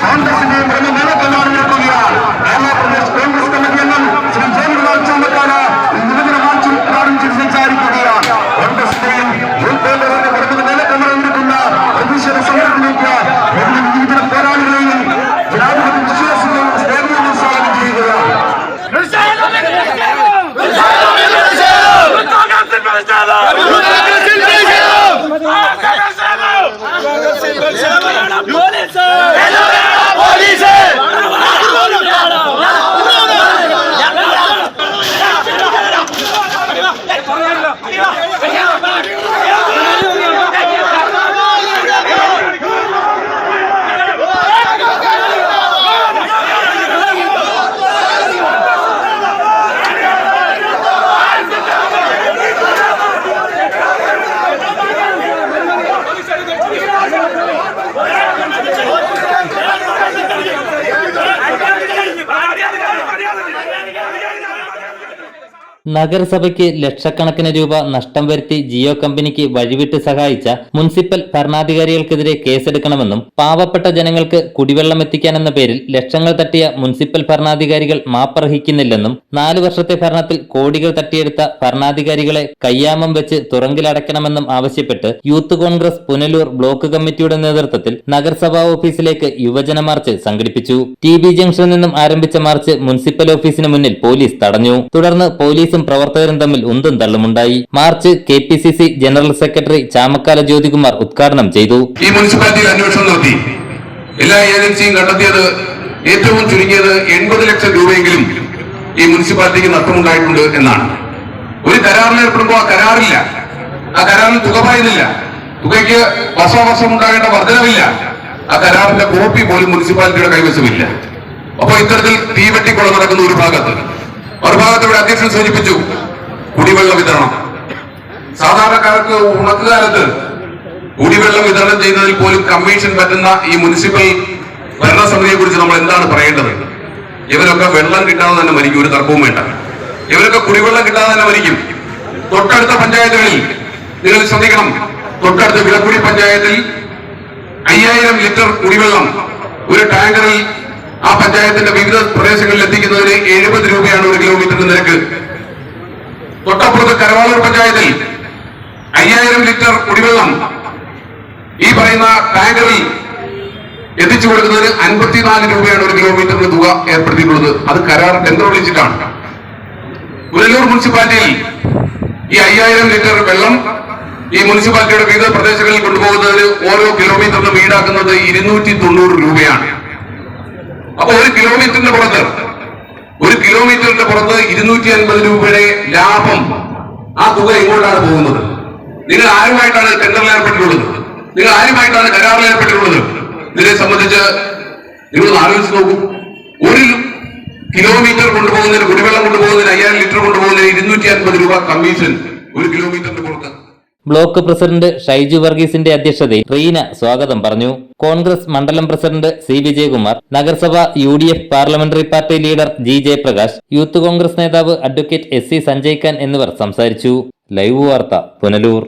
Anderson നഗരസഭയ്ക്ക് ലക്ഷക്കണക്കിന് രൂപ നഷ്ടം വരുത്തി ജിയോ കമ്പനിക്ക് വഴിവിട്ട് സഹായിച്ച മുനിസിപ്പൽ ഭരണാധികാരികൾക്കെതിരെ കേസെടുക്കണമെന്നും പാവപ്പെട്ട ജനങ്ങൾക്ക് കുടിവെള്ളം എത്തിക്കാനെന്ന പേരിൽ ലക്ഷങ്ങൾ തട്ടിയ മുനിസിപ്പൽ ഭരണാധികാരികൾ മാപ്പർഹിക്കുന്നില്ലെന്നും നാലു വർഷത്തെ ഭരണത്തിൽ കോടികൾ തട്ടിയെടുത്ത ഭരണാധികാരികളെ കയ്യാമം വെച്ച് തുറങ്കിലടയ്ക്കണമെന്നും ആവശ്യപ്പെട്ട് യൂത്ത് കോൺഗ്രസ് പുനലൂർ ബ്ലോക്ക് കമ്മിറ്റിയുടെ നേതൃത്വത്തിൽ നഗരസഭാ ഓഫീസിലേക്ക് യുവജന മാർച്ച് സംഘടിപ്പിച്ചു. ടി ബി ജംഗ്ഷനിൽ നിന്നും ആരംഭിച്ച മാർച്ച് മുനിസിപ്പൽ ഓഫീസിന് മുന്നിൽ പോലീസ് തടഞ്ഞു. തുടർന്ന് പോലീസും പ്രവർത്തകരും തമ്മിൽ ഉന്തും തള്ളുമുണ്ടായി. March K P C C general secretary Chamakkala Jyothikumar ഉദ്ഘാടനം ചെയ്തു. ഈ മുനിസിപ്പാലിറ്റിയിൽ അന്വേഷണം നടത്തി. എല്ലാ ഏജൻസിയും കണ്ടെത്തിയത് ഏറ്റവും ചുരുങ്ങിയത് എൺപത് ലക്ഷം രൂപയെങ്കിലും ഈ മുനിസിപ്പാലിറ്റിക്ക് നഷ്ടമുണ്ടായിട്ടുണ്ട് എന്നാണ്. ഒരു കരാറിൽ ഏർപ്പെടുമ്പോൾ ആ കരാറില്ല. ആ കരാറിൽ തുക പറയുന്നില്ല. തുകയ്ക്ക് വർഷാവർഷം ഉണ്ടാകേണ്ട വർധനവില്ല. ആ കരാറിന്റെ കോപ്പി പോലും മുനിസിപ്പാലിറ്റിയുടെ കൈവശമില്ല. അപ്പൊ ഇത്തരത്തിൽ തീവെട്ടിക്കുളം നടക്കുന്ന ഒരു ഭാഗത്ത് മറുഭാഗത്ത് ഇവിടെ അധ്യക്ഷൻ സൂചിപ്പിച്ചു കുടിവെള്ള വിതരണം. സാധാരണക്കാർക്ക് ഉണക്കുകാലത്ത് കുടിവെള്ളം വിതരണം ചെയ്യുന്നതിൽ പോലും കമ്മീഷൻ പറ്റുന്ന ഈ മുനിസിപ്പൽ ഭരണസമിതിയെ കുറിച്ച് നമ്മൾ എന്താണ് പറയേണ്ടത്? ഇവരൊക്കെ വെള്ളം കിട്ടാതെ തന്നെ മരിക്കും ഒരു തർക്കവും വേണ്ട. ഇവരൊക്കെ കുടിവെള്ളം കിട്ടാതെ തന്നെ മരിക്കും. തൊട്ടടുത്ത പഞ്ചായത്തുകളിൽ നിങ്ങൾ ശ്രദ്ധിക്കണം. തൊട്ടടുത്ത വിളക്കുടി പഞ്ചായത്തിൽ അയ്യായിരം ലിറ്റർ കുടിവെള്ളം ഒരു ടാങ്കറിൽ ആ പഞ്ചായത്തിന്റെ വിവിധ പ്രദേശങ്ങളിൽ എത്തിക്കുന്നതിന് എഴുപത് രൂപയാണ് ഒരു കിലോമീറ്ററിന് നിരക്ക് തൊട്ടപ്പുറത്ത് കരവാളൂർ പഞ്ചായത്തിൽ അയ്യായിരം ലിറ്റർ കുടിവെള്ളം ഈ പറയുന്ന ടാങ്കറിൽ എത്തിച്ചു കൊടുക്കുന്നതിന് അൻപത്തിനാല് രൂപയാണ് ഒരു കിലോമീറ്ററിന് തുക ഏർപ്പെടുത്തിയിട്ടുള്ളത്. അത് കരാർ ടെൻഡർ വിളിച്ചിട്ടാണ്. പുനലൂർ മുനിസിപ്പാലിറ്റിയിൽ ഈ അയ്യായിരം ലിറ്റർ വെള്ളം ഈ മുനിസിപ്പാലിറ്റിയുടെ വിവിധ പ്രദേശങ്ങളിൽ കൊണ്ടുപോകുന്നതിന് ഓരോ കിലോമീറ്ററിനും ഈടാക്കുന്നത് ഇരുന്നൂറ്റി തൊണ്ണൂറ് രൂപയാണ്. അപ്പൊ ഒരു കിലോമീറ്ററിന്റെ പുറത്ത് ഒരു കിലോമീറ്ററിന്റെ പുറത്ത് ഇരുന്നൂറ്റി അൻപത് രൂപയുടെ ലാഭം ആ തുക എങ്ങോട്ടാണ് പോകുന്നത്? നിങ്ങൾ ആരുമായിട്ടാണ് ടെൻഡറിൽ ഏർപ്പെട്ടിട്ടുള്ളത്? നിങ്ങൾ ആരുമായിട്ടാണ് കരാറിൽ ഏർപ്പെട്ടിട്ടുള്ളത്? ഇതിനെ സംബന്ധിച്ച് നിങ്ങൾ ആലോചിച്ച് നോക്കൂ. ഒരു കിലോമീറ്റർ കൊണ്ടുപോകുന്നതിന് കുടിവെള്ളം കൊണ്ടുപോകുന്നതിന് അയ്യായിരം ലിറ്റർ കൊണ്ടുപോകുന്നതിന് ഇരുന്നൂറ്റി അൻപത് രൂപ കമ്മീഷൻ ഒരു കിലോമീറ്ററിന് കൊടുക്കാം ബ്ലോക്ക് പ്രസിഡന്റ് ഷൈജു വർഗീസിന്റെ അധ്യക്ഷതയിൽ റീന സ്വാഗതം പറഞ്ഞു. കോൺഗ്രസ് മണ്ഡലം പ്രസിഡന്റ് സി വിജയകുമാർ നഗരസഭ U D F parliamentary party leader G Jayaprakash youth Congress നേതാവ് advocate S C Sanjay Khan എന്നിവർ സംസാരിച്ചു. ലൈവ് വാർത്ത പുനലൂർ.